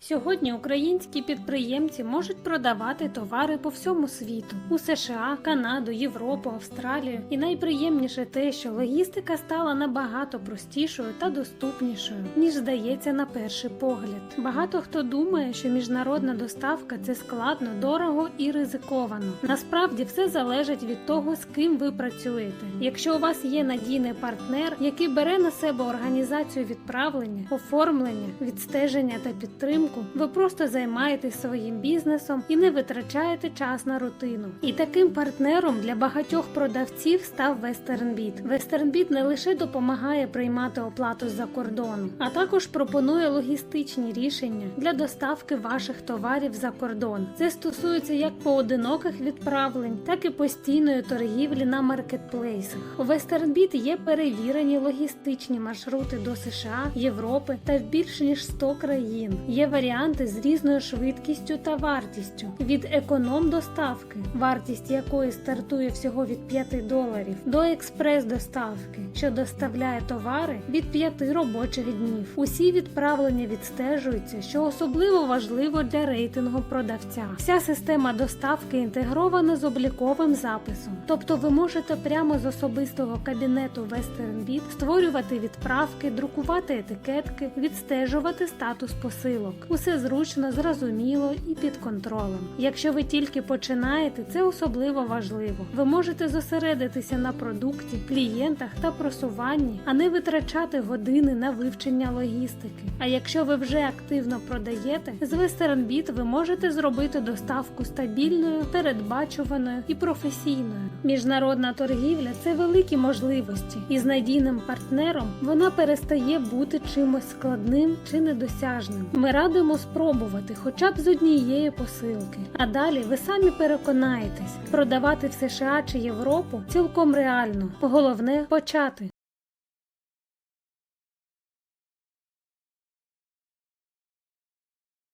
Сьогодні українські підприємці можуть продавати товари по всьому світу у США, Канаду, Європу, Австралію. І найприємніше те, що логістика стала набагато простішою та доступнішою, ніж здається на перший погляд. Багато хто думає, що міжнародна доставка це складно, дорого і ризиковано. Насправді все залежить від того, з ким ви працюєте. Якщо у вас є надійний партнер, який бере на себе організацію відправлення, оформлення, відстеження та підтримку, ви просто займаєтесь своїм бізнесом і не витрачаєте час на рутину. І таким партнером для багатьох продавців став WesternBit. WesternBit не лише допомагає приймати оплату з-за кордону, а також пропонує логістичні рішення для доставки ваших товарів за кордон. Це стосується як поодиноких відправлень, так і постійної торгівлі на маркетплейсах. У WesternBit є перевірені логістичні маршрути до США, Європи та в більш ніж 100 країн. Є варіанти з різною швидкістю та вартістю від економ доставки, вартість якої стартує всього від 5 доларів, до експрес доставки, що доставляє товари від 5 робочих днів. Усі відправлення відстежуються, що особливо важливо для рейтингу продавця. Вся система доставки інтегрована з обліковим записом, тобто ви можете прямо з особистого кабінету WesternBit створювати відправки, друкувати етикетки, відстежувати статус посилок. Усе зручно, зрозуміло і під контролем. Якщо ви тільки починаєте, це особливо важливо. Ви можете зосередитися на продукті, клієнтах та просуванні, а не витрачати години на вивчення логістики. А якщо ви вже активно продаєте, з WesternBit ви можете зробити доставку стабільною, передбачуваною і професійною. Міжнародна торгівля це великі можливості, і з надійним партнером вона перестає бути чимось складним чи недосяжним. Ми радимо спробувати хоча б з однієї посилки. А далі ви самі переконаєтесь, продавати в США чи Європу цілком реально. Головне почати.